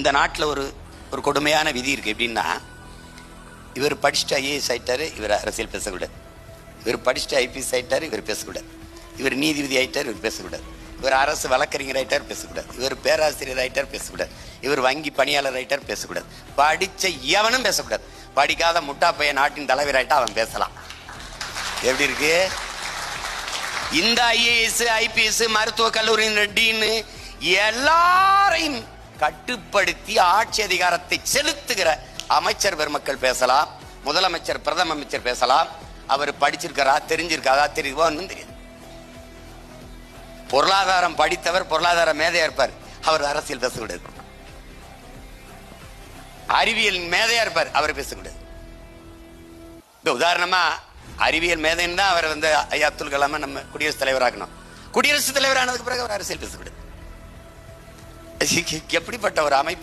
இந்த நாட்டில் ஒரு ஒரு கொடுமையான விதி இருக்கு. எப்படின்னா இவர் படிச்சுட்டு ஐஏஎஸ் ஆயிட்டாரு இவர் அரசியல் பேசக்கூடாது. இவர் படிச்சுட்டு ஐபிஎஸ் ஆயிட்டாரு இவர் பேசக்கூடாது. இவர் நீதிபதி ஆயிட்டார் இவர் பேசக்கூடாது. இவர் அரசு வழக்கறிஞர் ஆயிட்டார் பேசக்கூடாது. இவர் பேராசிரியர் ஆயிட்டார் பேசக்கூடாது. இவர் வங்கி பணியாளர் ஆயிட்டார் பேசக்கூடாது. படித்த எவனும் பேசக்கூடாது. படிக்காத முட்டா பையன் நாட்டின் தலைவர் ஆயிட்டா அவன் பேசலாம். எப்படி இருக்கு? இந்த ஐஏஎஸ் ஐபிஎஸ் மருத்துவக் கல்லூரியின் டீன்னு எல்லாரையும் கட்டுப்படுத்தி ஆட்சி அதிகாரத்தை செலுத்துகிற அமைச்சர் பெருமக்கள் பேசலாம். முதலமைச்சர் பிரதம அமைச்சர் பேசலாம். அவர் படிச்சிருக்காரா தெரிஞ்சிருக்காரா தெரியுதோ தெரியுது. பொருளாதாரம் படித்தவர் பொருளாதார மேதையா இருப்பார். அவர் அரசியல் பேசக்கூடாது. அறிவியல் மேதையா இருப்பார். அவர் பேசக்கூடாது. இப்ப உதாரணமா அறிவியல் மேதைன்னு தான் அவர் வந்து ஐயா அப்துல் கலாம நம்ம குடியரசுத் தலைவராக்கணும். குடியரசுத் தலைவர் ஆனதுக்கு பிறகு அவர் அரசியல் பேசக்கூடாது. எப்படிப்பட்ட ஒரு அமைப்பு